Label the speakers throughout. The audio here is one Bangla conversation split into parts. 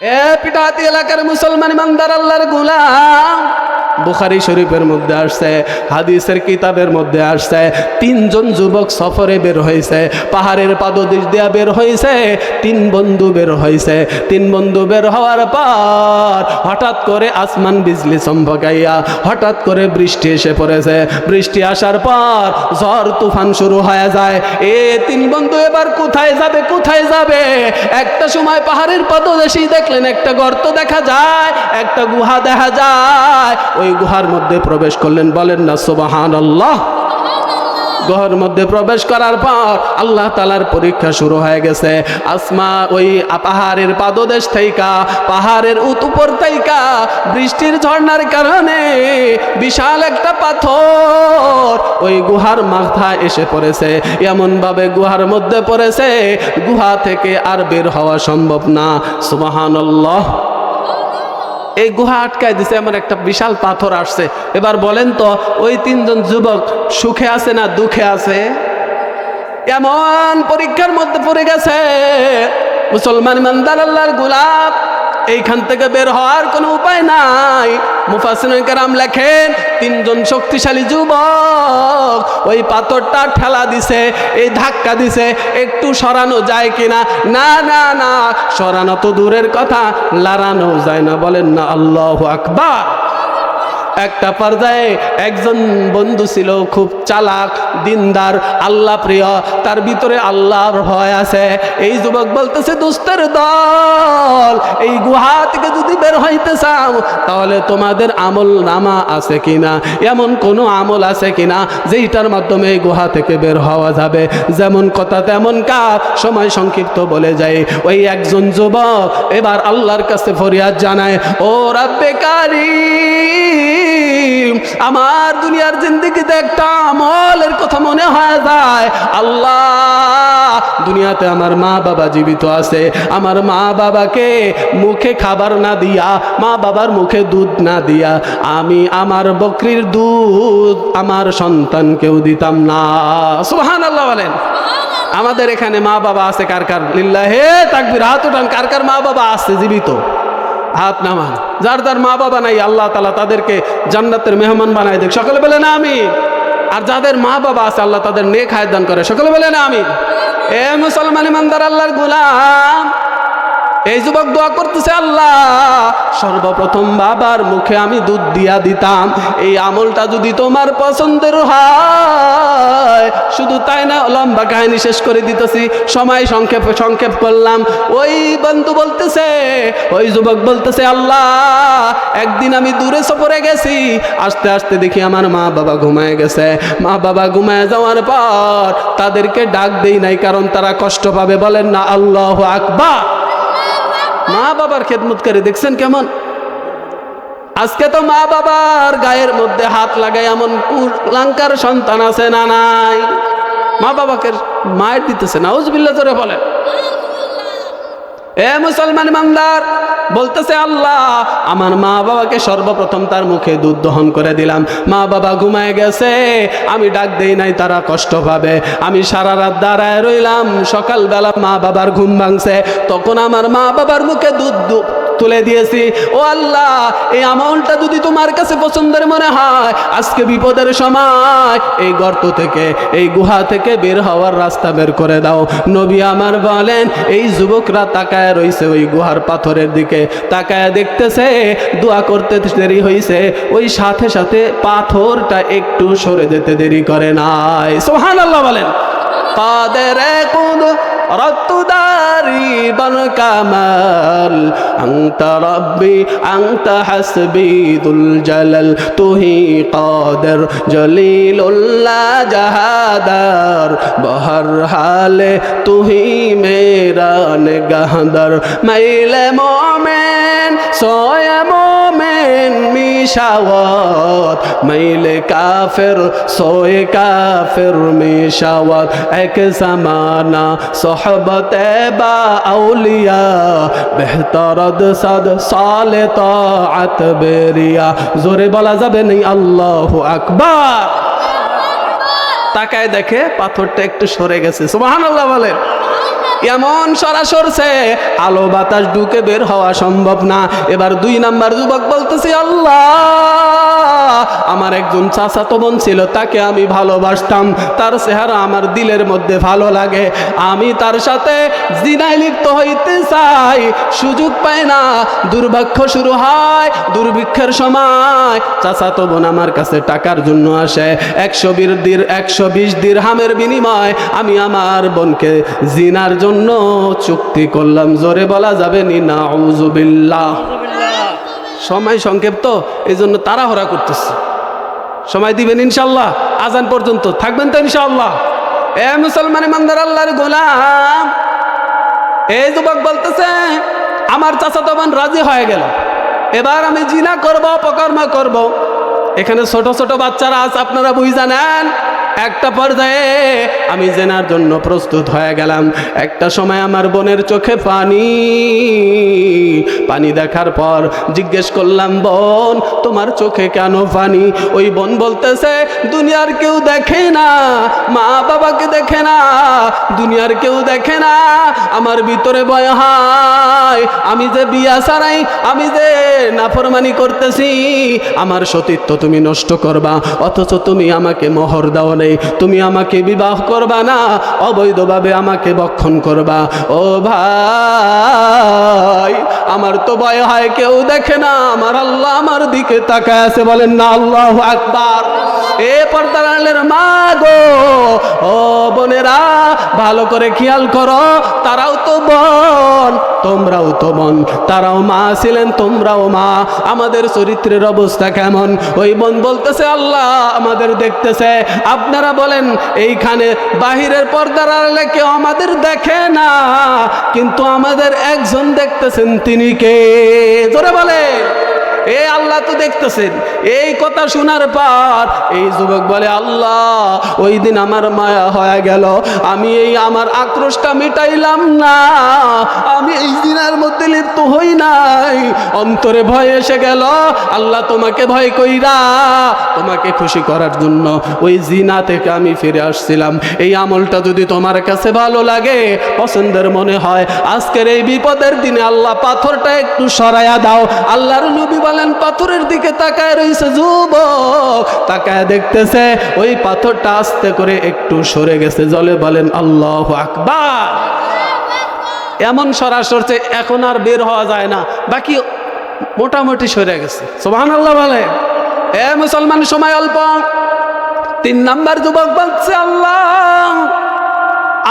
Speaker 1: এ এলাকার মুসলমান ইমানদার আল্লাহর গুলাম। বুখারি শরীফের মধ্যে আসছে, হাদিসের কিতাবের মধ্যে আসছে, তিনজন যুবক সফরে বের হয়েছে, পাহাড়ের পাদদেশ দেয়া বের হয়েছে, তিন বন্ধু বের হয়েছে। তিন বন্ধু বের হওয়ার পর হঠাৎ করে আসমান বিজলি চম্পকাইয়া, হঠাৎ করে বৃষ্টি এসে পড়েছে। বৃষ্টি আসার পর ঝড় তুফান শুরু হয়ে যায়। এ তিন বন্ধু এবার কোথায় যাবে কোথায় যাবে? একটা সময় পাহাড়ের পদদেশেই দেখলেন একটা গর্ত দেখা যায়, একটা গুহা দেখা যায়। ওই গুহার মধ্যে প্রবেশ করলেন, বলেন না সোবাহান আল্লাহ গুহার মধ্যে প্রবেশ করার পর আল্লাহ তালার পরীক্ষা শুরু হয়ে গেছে। আসমা ওই পাহাড়ের পাদদেশ থাইকা, পাহাড়ের উত উপর থাইকা বৃষ্টির ঝর্ণার কারণে বিশাল একটা পাথর ওই গুহার মাথায় এসে পড়েছে। এমনভাবে গুহার মধ্যে পড়েছে, গুহা থেকে আর বের হওয়া সম্ভব না। সুবাহানল্লাহ। এই গুহা আটকায় দিছে, এমন একটা বিশাল পাথর আসছে। এবার বলেন তো, ওই তিনজন যুবক সুখে আছে না দুঃখে আছে? এমন পরীক্ষার মধ্যে পড়ে গেছে, মুসলমান ইমানদার আল্লাহর গুলাব এইখান থেকে বের হওয়ার কোনো উপায় নাই। মুফাসিনাম লেখেন, তিনজন শক্তিশালী যুবক ওই পাথরটা ঠেলা দিছে, এই ধাক্কা দিছে, একটু সরানো যায় কিনা? না না না, সরানো তো দূরের কথা, লাড়ানো যায় না, বলেন না, আল্লাহ আকবার। একটা পর্যায়ে একজন বন্ধু ছিল, খুব চালাক, দিনদার, আল্লাহ প্রিয়, তার ভিতরে আল্লাহর ভয় আছে। এই যুবক বলতেছে দুস্তের দল, এই গুহা থেকে যদি বের হইতে চাও, তাহলে তোমাদের আমল নামা আছে কিনা? এমন কোনো আমল আছে কিনা, যেইটার মাধ্যমে এই গুহা থেকে বের হওয়া যাবে? যেমন কথা তেমন কাজ, সময় সংক্ষিপ্ত বলে যায়। ওই একজন যুবক এবার আল্লাহর কাছে ফরিয়াদ জানায়, ও রাব্বে কারিম আমার দুনিয়ার জিন্দিগিতে একটা আমলের কথা মনে হয় যায়। আল্লাহ, দুনিয়াতে আমার মা বাবা জীবিত আছে। আমার মা বাবাকে মুখে খাবার না দিয়া, মা বাবার মুখে দুধ না দিয়া, আমি আমার বকরির দুধ আমার সন্তানকেও দিতাম না। সুহান আল্লাহ বলেন। আমাদের এখানে মা বাবা আছে কার কার? লিল্লাহে তাকবির, হাত উঠান, কার কার মা বাবা আছে? জীবিত। হাত নামান। যার যার মা বাবা নাই, আল্লাহ তালা তাদেরকে জান্নাতের মেহমান বানায় দেখ সকলে বলে না আমি আর যাদের মা বাবা আছে, আল্লাহ তাদের নেক হায়াত দান করে। সকলে বলে না আমি এ মুসলমান ইমানদার, আল্লাহর গুলাম। এই যুবক দোয়া করতেছে, আল্লাহ, সর্বপ্রথম বাবার মুখে আমি দুধ দিয়া দিতাম। এই আমলটা যদি তোমার পছন্দের হয়, শুধু তাই না, লম্বা কাহিনী শেষ করে দিতেছি। সময় সংক্ষেপ সংক্ষেপ করলাম। ওই বন্ধু বলতেছে, ওই যুবক বলতেছে, আল্লাহ, একদিন আমি দূরে সফরে গেছি। আস্তে আস্তে দেখি আমার মা বাবা ঘুমায় গেছে। মা বাবা ঘুমায় যাওয়ার পর তাদেরকে ডাক দেই নাই, কারণ তারা কষ্ট পাবে। বলেন না, আল্লাহ আকবার। মা বাবার খেদমত করে দেখছেন কেমন? আজকে তো মা বাবার গায়ের মধ্যে হাত লাগায় এমন লঙ্কার সন্তান আছে না নাই? মা বাবাকে মায়ের দিতেছে না উজবিল্লা জোরে বলেন। এ মুসলমান মামদার বলতেছে আল্লাহ, আমার মা বাবাকে সর্বপ্রথম তার মুখে দুধ দহন করে দিলাম। মা বাবা ঘুমায় গেছে, আমি ডাক দেই নাই, তারা কষ্ট পাবে। আমি সারা রাত দাঁড়ায় রইলাম, সকালবেলা মা বাবার ঘুম ভাঙছে, তখন আমার মা বাবার মুখে দুধ তুলে দিয়েছি। ও আল্লাহ, এই আমলটা যদি তোমার কাছে পছন্দের মনে হয়, আজকে বিপদের সময় এই গর্ত থেকে, এই গুহা থেকে বের হওয়ার রাস্তা বের করে দাও। নবী আমার বলেন, এই যুবকরা তাকায় রইছে ওই গুহার পাথরের দিকে। তাকায় দেখতেছে, দোয়া করতে দেরি হয়েছে ওই সাথে সাথে পাথরটা একটু সরে যেতে দেরি করে নাই। সোহান আল্লাহ বলেন। কাদের কুদ রক্তদারি বল কামাল أنت ربي أنت حسبي ذو الجلال تهي قادر جليل الله جهادر بهر حال تهي میرا نگہدر میل مومن سوئے مومن মিশাওয়াত, মাইলে কাফের, সোয়ে কাফের মিশাওয়াত। এক সামানা সোহবতে বা আউলিয়া, বেহতরদ সদ সালে তাআত বেরিয়া। জোরে বলা যাবে নেই আল্লাহু আকবার। তাকায় দেখে পাথরটা একটু সরে গেছে। সুবহানাল্লাহ বলেন। এমন সরাসরছে আলো বাতাস ঢুকে বের হওয়া সম্ভব না। এবার দুই নাম্বার যুবক বলতেছি, আল্লাহ, আমার একজন চাচাতো বোন ছিল, তাকে আমি ভালোবাসতাম। তার চেহারা আমার দিলের মধ্যে ভালো লাগে। আমি তার সাথে জিনায় লিপ্ত হইতে চাই। সুযোগ পায় না, দুর্ভাগ্য শুরু হয়, দুর্ভিক্ষের সময়। চাচাতো বোন আমার কাছে টাকার জন্য আসে। একশো বির দির, একশো বিশ দির হামের বিনিময় আমি আমার বোনকে জিনার জন্য চুক্তি করলাম। জোরে বলা যাবে নি না সময় সংক্ষেপ তো এই জন্য তাড়াহড়া করতেছে। সময় দিবেন ইনশাল্লাহ, আজান পর্যন্ত। থাকবেন তো ইনশাল্লাহ। এ মুসলমান ইমানদার আল্লাহর গোলাম। এই যুবক বলতেছে, আমার চাচা তখন রাজি হয়ে গেল। এবার আমি জিনা করব, অপকর্ম করব। এখানে ছোট ছোট বাচ্চারা আছে, আপনারা বুঝ জানেন? একটা পর্যায়ে আমি জেনার জন্য প্রস্তুত হয়ে গেলাম। একটা সময় আমার বোনের চোখে পানি পানি দেখার পর জিজ্ঞেস করলাম, বোন, তোমার চোখে কেন পানি? ওই বোন বলতেছে, দুনিয়ার কেউ দেখে না মা বাবাকে দেখে না, দুনিয়ার কেউ দেখে না, আমার ভিতরে ভয় হয়। আমি যে বিয়া ছাড়াই, আমি যে নাফরমানি করতেছি, আমার সতীত্ব তুমি নষ্ট করবা, অথচ তুমি আমাকে মোহর দাও নেই। তুমি আমাকে বিবাহ করবা না? অবৈধভাবে আমাকে বক্ষণ করবা। ও ভাই, আমার তো ভয় হয়, কেউ দেখে না। আমার আল্লাহ আমার দিকে তাকায় আছে, বলেন না, আল্লাহ আকবার। এ পর্দার মা গো, ও বোনেরা ভালো করে খেয়াল করো, তারাও তো বোন, তোমরাও তো বোন, তারাও মা ছিলেন, তোমরাও মা। আমাদের চরিত্রের অবস্থা কেমন? ওই বোন বলতেছে, আল্লাহ আমাদের দেখতেছে। আপনারা বলেন, এইখানে বাহিরের পর্দার আড়ালে কেউ আমাদের দেখে না, কিন্তু আমাদের একজন দেখতেছেন, তিনি কে? জোরে বলে এ আল্লাহ তো দেখতেছেন। এই কথা শোনার পর এই যুবক বলে, আল্লাহ, ওই দিন আমার মায়া হয়ে গেল। আমি এই আমার আক্রোশটা মিটাইলাম না। আমি এই দিনের মধ্যে লিপ্ত হই নাই। অন্তরে ভয় এসে গেল। আল্লাহ তোমাকে ভয় কইরা তোমাকে খুশি করার জন্য ওই জিনা থেকে আমি ফিরে আসছিলাম। এই আমলটা যদি তোমার কাছে ভালো লাগে, পছন্দের মনে হয়, আজকের এই বিপদের দিনে আল্লাহ পাথরটা একটু সরাইয়া দাও। আল্লাহর নবী বলেন পাথরের দিকে তাকায় রয়েছে যুবক। তাকায় দেখতেছে, ওই পাথরটা আস্তে করে একটু সরে গেছে। জলে বলেন, আল্লাহ আকবার। এমন সরাসরি এখন আর বের হওয়া যায় না, বাকি মোটামুটি সরে গেছে। সোহান আল্লাহ বলে, এ মুসলমান, সময় অল্প। তিন নাম্বার যুবক বলছে, আল্লাহ,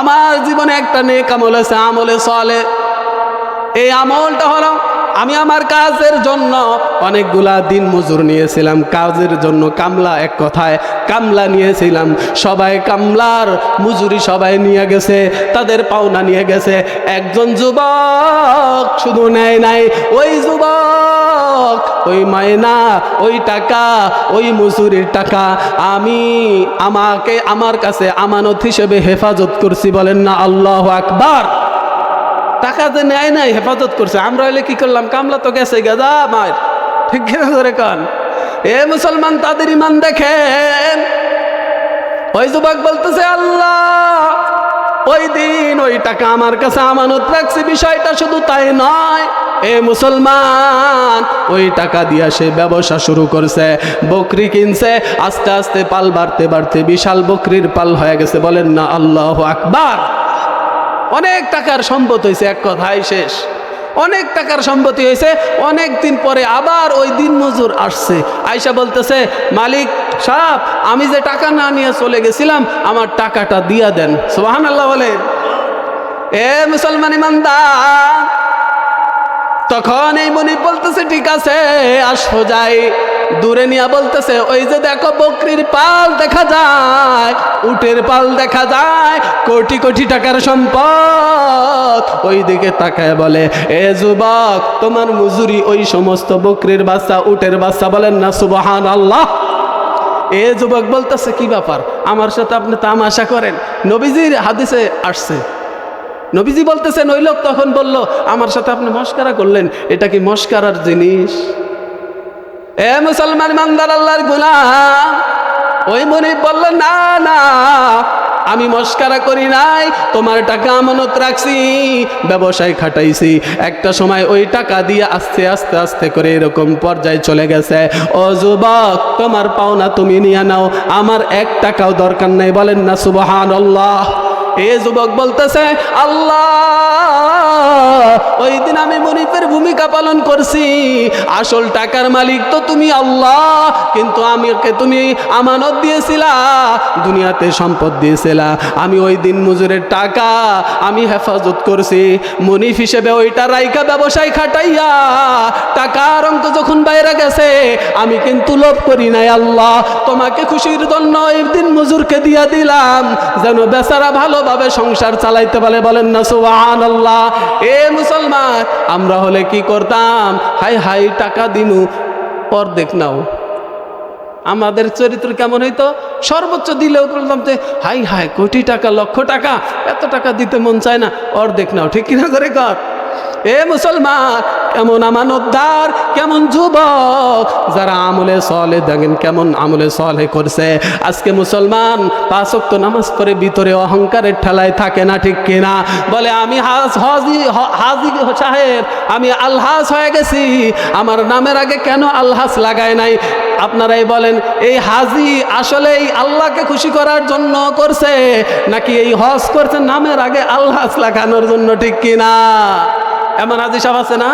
Speaker 1: আমার জীবনে একটা নেক আমল আছে, আমলে সলে। এই আমলটা হলো আমি আমার কাজের জন্য অনেকগুলা দিন মজুর নিয়েছিলাম, কাজের জন্য কামলা এক কথায় কামলা নিয়েছিলাম। সবাই কামলার মজুরি সবাই নিয়ে গেছে, তাদের পাওনা নিয়ে গেছে। একজন যুবক শুধু নেয় নাই, ওই যুবক, ওই মায়না ওই টাকা, ওই মজুরির টাকা। আমি আমাকে, আমার কাছে আমানত হিসেবে হেফাজত করছি, বলেন না আল্লাহ আকবার। টাকা যে নেয় নাই, হেফাজত করছে। আমরা হইলে কি করলাম? কামলা তো গেছে গেদা মার। ঠিক ধরে কান? এ মুসলমান, তাদের ইমান দেখেন। ওই যুবক বলতেছে, আল্লাহ, ওই দিন ওই টাকা আমার কাছে আমানত রাখছে। বিষয়টা শুধু তাই নয়, এ মুসলমান, ওই টাকা দিয়া সে ব্যবসা শুরু করছে, বকরি কিনছে। আস্তে আস্তে পাল বাড়তে বাড়তে বিশাল বকরির পাল হয়ে গেছে। বলেন না, আল্লাহ আকবার। অনেক টাকার সম্পদ হয়েছে, এক কথাই শেষ। অনেক টাকার সম্পত্তি হয়েছে, অনেক দিন পরে আবার ওই দিন মজুর আসছে। আয়সা বলতেছে, মালিক সাহেব, আমি যে টাকা না নিয়ে চলে গেছিলাম, আমার টাকাটা দিয়া দেন। সোহান আল্লাহ বলে এ মুসলমান ইমানদার, তখন এই মনি বলতেছে, ঠিক আছে, আসো যাই। দূরে নিয়ে বলতেছে, ওই যে দেখো বকরির পাল দেখা যায়, উটের পাল দেখা যায়, কোটি কোটি টাকার সম্পদ। ওই দিকে তাকায় বলে, এ যুবক, তোমার মজুরি ওই সমস্ত বকরির বাচ্চা, উটের বাচ্চা বলেন না সুবহান আল্লাহ এ যুবক বলতেছে, কি ব্যাপার? আমার সাথে আপনি তামাশা করেন। নবীজির হাদিসে আসছে। নবীজি বলতেছেন, ওই লোক তখন বলল, আমার সাথে আপনি মস্কারা করলেন, এটা কি মস্কারার জিনিস? এ মুসলমান মান্দার আল্লাহর গুলাম ওই মনিব বলল, না না, আমি মস্কারা করি নাই, তোমার টাকা আমানত রাখছি, ব্যবসায় খাটাইছি। একটা সময় ওই টাকা দিয়ে আস্তে আস্তে আস্তে করে এরকম পর্যায়ে চলে গেছে। ও যুবক, তোমার পাওনা তুমি নিয়ে নাও, আমার এক টাকাও দরকার নাই, বলেন না সুবহান আল্লাহ এ যুবক বলতেছে, আল্লাহ ওই দিন আমি মনিফের ভূমিকা পালন করছি। আসল টাকার মালিক তো তুমি আল্লাহ, কিন্তু আমাকে তুমি আমানত দিয়েছিলা, দুনিয়াতে সম্পদ দিয়েছিলা। আমি ওই দিন মজুরের টাকা আমি হেফাজত করছি। মনিফ হিসেবে ওইটা রাইকা ব্যবসায় খাটাইয়া টাকার অঙ্ক যখন বাইরে গেছে, আমি কিন্তু লোভ করি নাই, আল্লাহ, তোমাকে খুশির জন্য ওই দিন মজুরকে দিয়া দিলাম। যেন বেচারা ভালোভাবে সংসার চালাইতে পারে বলেন না সুবাহান আল্লাহ এ মুসলমান, আমরা হলে কি করতাম? হাই হাই, টাকা দিনু পর দেখ নাও। আমাদের চরিত্র কেমন হইতো? সর্বোচ্চ দিলেও বলতাম যে, হাই হাই, কোটি টাকা, লক্ষ টাকা, এত টাকা দিতে মন চায় না, অর্ধেক নাও। ঠিক কিনা করে কর? এ মুসলমান, কেমন আমানতদার, কেমন যুবক, যারা আমলে সলে দেখেন কেমন আমলে সলে করছে। আজকে মুসলমান পাঁচক্ত নামাজ পড়ে ভিতরে অহংকারের ঠেলায় থাকে না, ঠিক কিনা? বলে, আমি হাজ, হজি হাজি সাহেব, আমি আলহাস হয়ে গেছি। আমার নামের আগে কেন আলহাস লাগায় নাই? আপনারাই বলেন, এই হাজি আসলে এই আল্লাহকে খুশি করার জন্য করছে, নাকি এই হজ করছে নামের আগে আল্লাহাস লাগানোর জন্য, ঠিক কিনা? এমন সাহেব আছে না?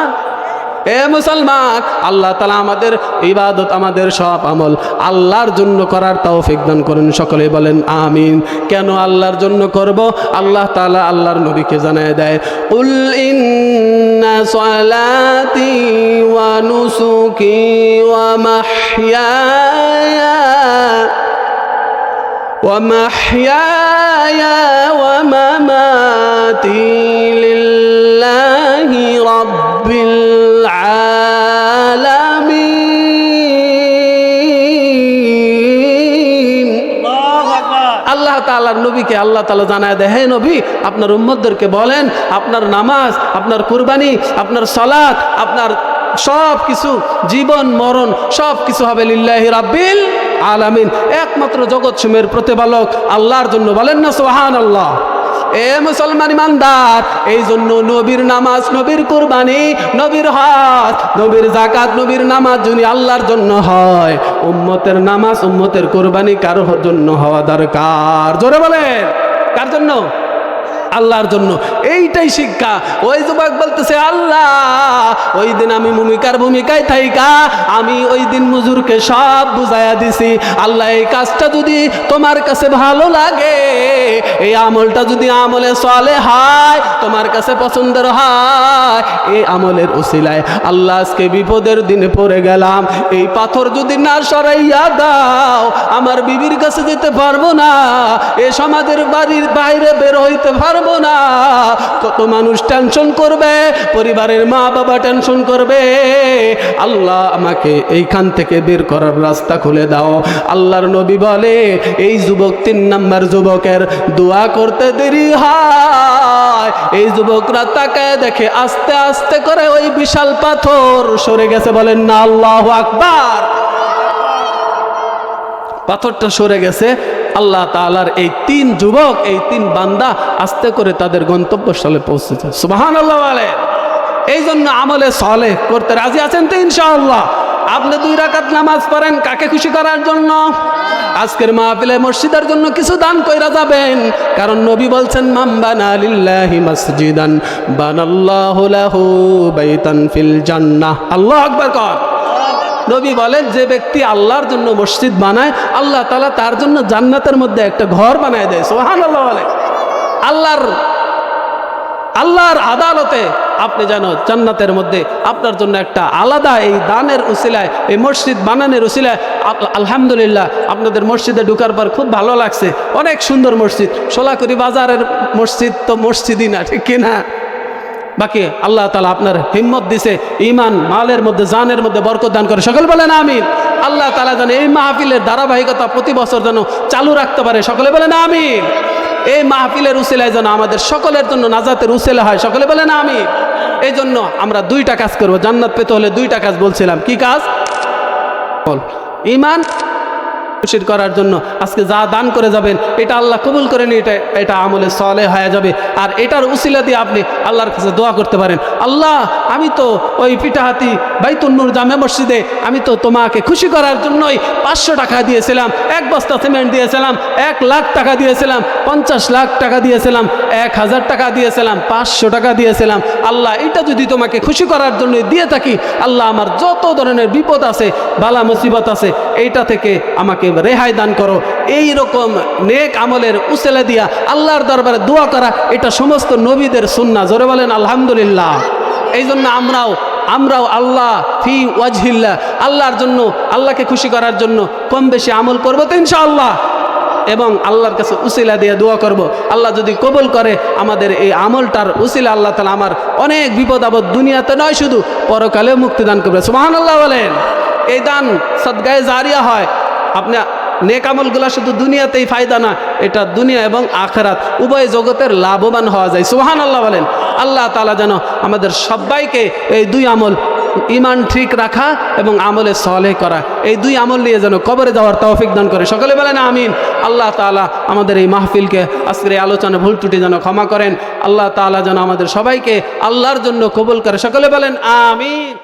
Speaker 1: এ মুসলমান, আল্লাহ তালা আমাদের ইবাদত, আমাদের সব আমল আল্লাহর জন্য করার তৌফিক দান করেন। সকলে বলেন আমিন। কেন আল্লাহর জন্য করব? আল্লাহ তালা আল্লাহর নবীকে জানায় দেয়, উল ইন্না ومحياي ومماتي لله رب العالمين আল্লাহ তাআলার নবীকে আল্লাহ তাআলা জানায় দেয় হে নবী আপনার উম্মতদেরকে বলেন আপনার নামাজ আপনার কুরবানি আপনার সালাত আপনার সব কিছু জীবন মরণ সব কিছু হবে লিল্লাহি রাব্বিল আলামিন, একমাত্র জগৎ সুমের প্রতিপালক আল্লাহর জন্য বলেন না সোহান আল্লাহ এ মুসলমান ইমানদার এই জন্য নবীর নামাজ, নবীর কুরবানি, নবীর হাত নবীর জাকাত নবীর নামাজ যদি আল্লাহর জন্য হয়, উম্মতের নামাজ, উম্মতের কুরবানি কারোর জন্য হওয়া দরকার। জোরে বলেন, কার জন্য? আল্লাহর জন্য। এইটাই শিক্ষা। ওই যুবক বলতেছে, আল্লাহ, ওই দিন আমি ভূমিকার ভূমিকায় থাইকা, আমি ওই দিন মুজুরকে সব বুঝাইয়া দিছি। আল্লাহ, এই কাজটা যদি তোমার কাছে ভালো লাগে, এই আমলটা যদি আমলে চলে হয়, তোমার কাছে পছন্দের হয় এই আমলের উসিলায় আল্লাহ আজকে বিপদের দিনে পড়ে গেলাম। এই পাথর যদি না সরাইয়া দাও, আমার বিবির কাছে যেতে পারব না। এ সমাজের বাড়ির বাইরে বের হইতে পারব না। কত মানুষ টেনশন করবে, পরিবারের মা বাবা টেনশন করবে। আল্লাহ আমাকে এইখান থেকে বের করার রাস্তা খুলে দাও। আল্লাহর নবী বলে, এই যুবক তিন নাম্বার যুবকের দোয়া করতে দেরি হয়। এই যুবকরা তাকায় দেখে আস্তে আস্তে করে ওই বিশাল পাথর সরে গেছে। বলেন না আল্লাহ আকবার। পাথরটা সরে গেছে। আল্লাহ তাআলার এই তিন যুবক, এই তিন বান্দা আস্তে করে তাদের গন্তব্যস্থলে পৌঁছেছে সুবাহান আল্লাহ বলে। এই জন্য আমলে সলে করতে রাজি আছেন তো ইনশাআল্লাহ? আপনি দুই রাকাত নামাজ পড়েন কাকে খুশি করার জন্য? আজকের মাহফিলে মসজিদের জন্য কিছু দান কইরা যাবেন। কারণ নবী বলছেন মাম্বানা লিল্লাহি মসজিদান বানাল্লাহু লাহু বাইতান ফিল জান্নাহ। আল্লাহু আকবার কর। নবী বলেন, যে ব্যক্তি আল্লাহর জন্য মসজিদ বানায়, আল্লাহ তালা তার জন্য জান্নাতের মধ্যে একটা ঘর বানায় দেয়। সোহান আল্লাহ বলে। আল্লাহর আল্লাহর আদালতে আপনি জানো জান্নাতের মধ্যে আপনার জন্য একটা আলাদা এই দানের উসিলায়, এই মসজিদ বানানোর উসিলায় আলহামদুলিল্লাহ আপনাদের মসজিদে ঢুকার পর খুব ভালো লাগছে। অনেক সুন্দর মসজিদ। সোলাকুড়ি বাজারের মসজিদ তো মসজিদই না, ঠিক কিনা? বাকি আল্লাহ তালা আপনার হিম্মত দিছে ইমান মালের মধ্যে, জানের মধ্যে বরকত দান করে। সকল বলেন আমিন। আল্লাহ তালা যেন এই মাহফিলের ধারাবাহিকতা প্রতি বছর যেন চালু রাখতে পারে। সকলে বলেন আমিন। এই মাহফিলের উসিলায় যেন আমাদের সকলের জন্য নাজাতের উসিলা হয়। সকলে বলেন আমিন। এই জন্য আমরা দুইটা কাজ করব। জান্নাত পেতে হলে দুইটা কাজ বলছিলাম। কি কাজ? ইমান খুশির করার জন্য। আজকে যা দান করে যাবেন, এটা আল্লাহ কবুল করে নিয়ে এটা এটা আমলে সলে হয়ে যাবে। আর এটার উসিলা দিয়ে আপনি আল্লাহর কাছে দোয়া করতে পারেন। আল্লাহ, আমি তো ওই পিঠাহাতি বাইতুন্নুর জামে মসজিদে আমি তো তোমাকে খুশি করার জন্যই পাঁচশো টাকা দিয়েছিলাম, এক বস্তা সিমেন্ট দিয়েছিলাম, এক লাখ টাকা দিয়েছিলাম, পঞ্চাশ লাখ টাকা দিয়েছিলাম, এক হাজার টাকা দিয়েছিলাম, পাঁচশো টাকা দিয়েছিলাম। আল্লাহ, এটা যদি তোমাকে খুশি করার জন্য দিয়ে থাকি, আল্লাহ আমার যত ধরনের বিপদ আছে, বালা মুসিবত আছে, এইটা থেকে আমাকে রেহাই দান করো। এই রকম নেক আমলের উসেলে দিয়া আল্লাহর দরবারে দোয়া করা, এটা সমস্ত নবীদের সুন্না জোরে বলেন, আলহামদুলিল্লাহ। এই জন্য আমরাও আমরাও আল্লাহ ফি ওয়াজহিল্লা আল্লাহর জন্য, আল্লাহকে খুশি করার জন্য কম বেশি আমল করব তো ইনশাআল্লাহ। এবং আল্লাহর কাছে উসিলা দিয়ে দোয়া করব। আল্লাহ যদি কবল করে, আমাদের এই আমলটার উসিলা আল্লাহ তালা আমার অনেক বিপদ আপদ দুনিয়াতে নয় শুধু, পরকালেও মুক্তি দান করবে। সুমাহান আল্লাহ বলেন। এই দান সদ্গায়ে জারিয়া হয়। আপনি নেক আমলগুলা শুধু দুনিয়াতেই ফায়দা না, এটা দুনিয়া এবং আখেরাত, উভয় জগতের লাভবান হওয়া যায়। সুহান আল্লাহ বলেন, আল্লাহ তালা যেন আমাদের সবাইকে এই দুই আমল ইমান ঠিক রাখা এবং আমলে সলে করা, এই দুই আমল নিয়ে যেন কবরে যাওয়ার তৌফিক দান করে। সকলে বলেন আমিন। আল্লাহ তালা আমাদের এই মাহফিলকে আজকের এই আলোচনা ভুল ত্রুটি যেন ক্ষমা করেন। আল্লাহ তালা যেন আমাদের সবাইকে আল্লাহর জন্য কবুল করে। সকলে বলেন আমিন।